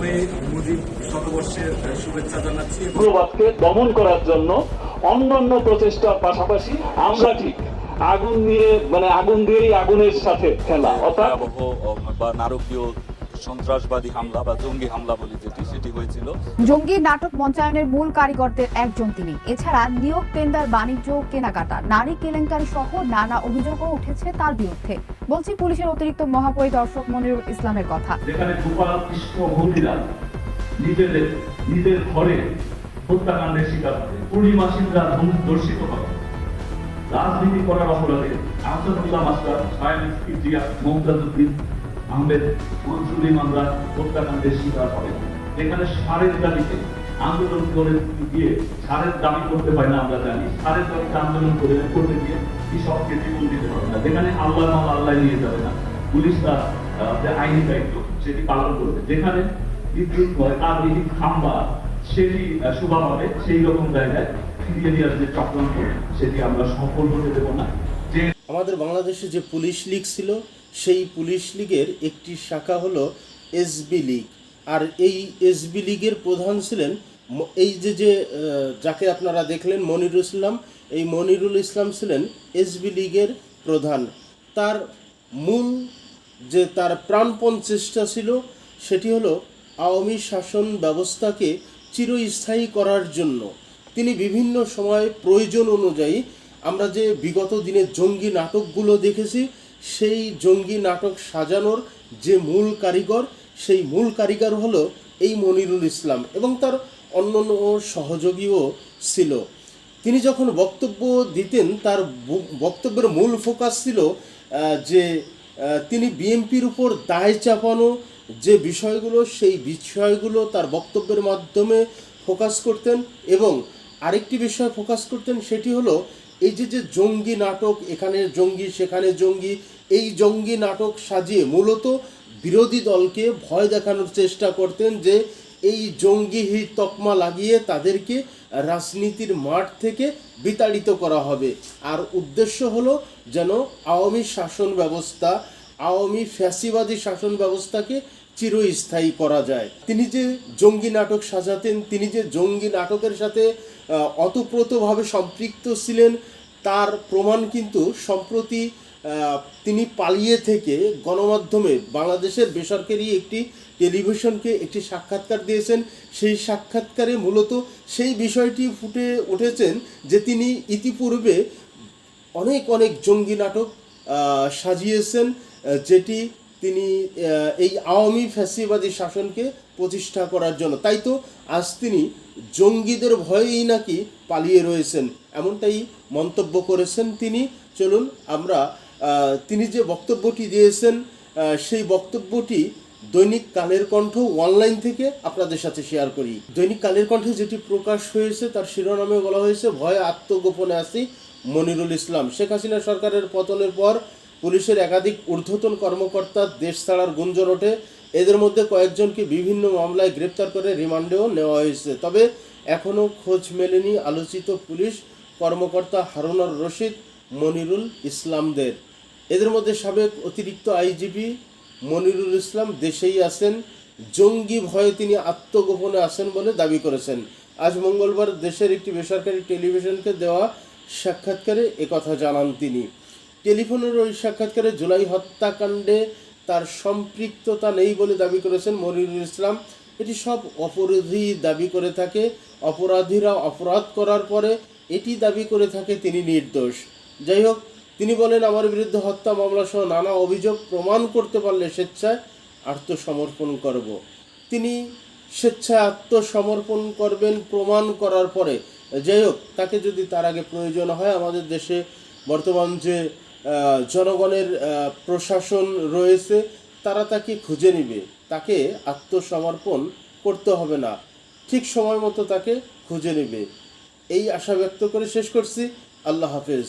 প্রথমে মুজিব শতবর্ষের শুভেচ্ছা জানাচ্ছি। এবং দমন করার জন্য অন্যান্য প্রচেষ্টার পাশাপাশি আমরা ঠিক আগুন দিয়ে মানে আগুন দিয়েই আগুনের সাথে খেলা অর্থাৎ বা নারকীয় সন্ত্রাসবাদী হামলা বা জঙ্গি হামলা বলি যেটি সেটি হয়েছিল। জঙ্গি নাটক মঞ্চায়নের মূল কারিগরদের একজন তিনি। এছাড়া নিয়োগ টেন্ডার বাণিজ্য কেনাকাটা নারী কেলেঙ্কারি সহ নানা অভিযোগও উঠেছে তার বিরুদ্ধে। বলছি পুলিশের অতিরিক্ত মহাপরিদর্শক মনিরুল ইসলামের কথা। যেখানে কৃষ্ণ নিজেদের নিজের ঘরে হত্যাকাণ্ডের শিকার হবে হবে রাজনীতি করার অপরাধে মাস্টার সায়েন্স জিয়া মমতাজুদ্দিন আহমেদ মনসুর ইমানরা হত্যাকাণ্ডের শিকার হবে এখানে সারের দাবিতে আন্দোলন করে গিয়ে সারের দাবি করতে পারে না আমরা জানি। সারের দাবিতে আন্দোলন করে করতে গিয়ে কৃষককে জীবন দিতে পারবে না। যেখানে আল্লাহ মাল আল্লাহ নিয়ে যাবে না। পুলিশ তার যে আইনি দায়িত্ব, সেটি পালন করবে। যেখানে বিদ্যুৎ হয় তার বিদ্যুৎ খাম্বা, সেটি শোভা পাবে সেই রকম জায়গায় ফিরিয়ে দেওয়ার যে চক্রান্ত। সেটি আমরা সফল হতে দেবো না। আমাদের বাংলাদেশে যে পুলিশ লীগ ছিল, সেই পুলিশ লীগের একটি শাখা হলো এসবি লীগ। আর এই এসবি লীগের প্রধান ছিলেন এই যে যে যাকে আপনারা দেখলেন, মনিরুল ইসলাম, এই মনিরুল ইসলাম ছিলেন এসবি লীগের প্রধান। তার মূল যে তার প্রাণপণ চেষ্টা ছিল, সেটি হলো আওয়ামী শাসন ব্যবস্থাকে চিরস্থায়ী করার জন্য। তিনি বিভিন্ন সময় প্রয়োজন অনুযায়ী আমরা যে বিগত দিনে জঙ্গি নাটকগুলো দেখেছি, সেই জঙ্গি নাটক সাজানোর যে মূল কারিগর, সেই মূল কারিগর হলো এই মনিরুল ইসলাম এবং তার অন্যান্য সহযোগীও ছিল। তিনি যখন বক্তব্য দিতেন, তার বক্তব্যের মূল ফোকাস ছিল যে তিনি বিএনপির উপর দায় চাপানো যে বিষয়গুলো, সেই বিষয়গুলো তার বক্তব্যের মাধ্যমে ফোকাস করতেন এবং আরেকটি বিষয় ফোকাস করতেন, সেটি হলো এই যে যে জঙ্গি নাটক, এখানে জঙ্গি, সেখানে জঙ্গি, এই জঙ্গি নাটক সাজিয়ে মূলত বিরোধী দলকে ভয় দেখানোর চেষ্টা করতেন যে এই জঙ্গি তকমা লাগিয়ে তাদেরকে রাজনীতির মাঠ থেকে বিতাড়িত করা হবে। আর উদ্দেশ্য হলো যেন আওয়ামী শাসন ব্যবস্থা, আওয়ামী ফ্যাসিবাদী শাসন ব্যবস্থাকে চিরস্থায়ী করা যায়। তিনি যে জঙ্গি নাটক সাজাতেন, তিনি যে জঙ্গি নাটকের সাথে অতপ্রতভাবে সম্পৃক্ত ছিলেন। তার প্রমাণ কিন্তু সম্প্রতি তিনি পালিয়ে থেকে গণমাধ্যমে বাংলাদেশের বেসরকারি একটি টেলিভিশনকে একটি সাক্ষাৎকার দিয়েছেন। সেই সাক্ষাৎকারে মূলত সেই বিষয়টি ফুটে উঠেছেন যে তিনি ইতিপূর্বে অনেক অনেক জঙ্গি নাটক সাজিয়েছেন যেটি তিনি এই আওয়ামী ফ্যাসিবাদী শাসনকে প্রতিষ্ঠা করার জন্য। তাই তো আজ তিনি জঙ্গিদের ভয়েই নাকি পালিয়ে রয়েছেন, এমনটাই মন্তব্য করেছেন তিনি। চলুন আমরা তিনি যে বক্তব্যটি দিয়েছেন সেই বক্তব্যটি দৈনিক কালের কণ্ঠ অনলাইন থেকে আপনাদের সাথে শেয়ার করি। দৈনিক কালের কণ্ঠে যেটি প্রকাশ হয়েছে, তার শিরোনামে বলা হয়েছে, ভয়ে আত্মগোপনে আসি মনিরুল ইসলাম। শেখ হাসিনা সরকারের পতনের পর পুলিশের একাধিক ঊর্ধ্বতন কর্মকর্তা দেশ ছাড়ার গুঞ্জন ওঠে। এদের মধ্যে কয়েকজনকে বিভিন্ন মামলায় গ্রেপ্তার করে রিমান্ডেও নেওয়া হয়েছে। তবে এখনও খোঁজ মেলেনি আলোচিত পুলিশ কর্মকর্তা হারুনার রশিদ, মনিরুল ইসলামদের। এদের মধ্যে সাবেক অতিরিক্ত আইজিপি মনিরুল ইসলাম দেশেই আছেন। জঙ্গি ভয়ে তিনি আত্মগোপনে আছেন বলে দাবি করেছেন। আজ মঙ্গলবার দেশের একটি বেসরকারি টেলিভিশনকে দেওয়া সাক্ষাৎকারে একথা জানান তিনি। টেলিফোনের ওই সাক্ষাৎকারে জুলাই হত্যাকাণ্ডে তার সম্পৃক্ততা নেই বলে দাবি করেছেন মনিরুল ইসলাম। এটি সব অপরাধী দাবি করে থাকে। অপরাধীরা অপরাধ করার পরে এটি দাবি করে থাকে তিনি নির্দোষ। যাই হোক, তিনি বলেন, আমার বিরুদ্ধে হত্যা মামলা সহ নানা অভিযোগ প্রমাণ করতে পারলে স্বেচ্ছায় আত্মসমর্পণ করব। তিনি স্বেচ্ছায় আত্মসমর্পণ করবেন প্রমাণ করার পরে। যাই হোক, তাকে যদি তার আগে প্রয়োজন হয়, আমাদের দেশে বর্তমান যে জনগণের প্রশাসন রয়েছে, তারা তাকে খুঁজে নিবে। তাকে আত্মসমর্পণ করতে হবে না। ঠিক সময় মতো তাকে খুঁজে নেবে। এই আশা ব্যক্ত করে শেষ করছি। আল্লাহ হাফেজ।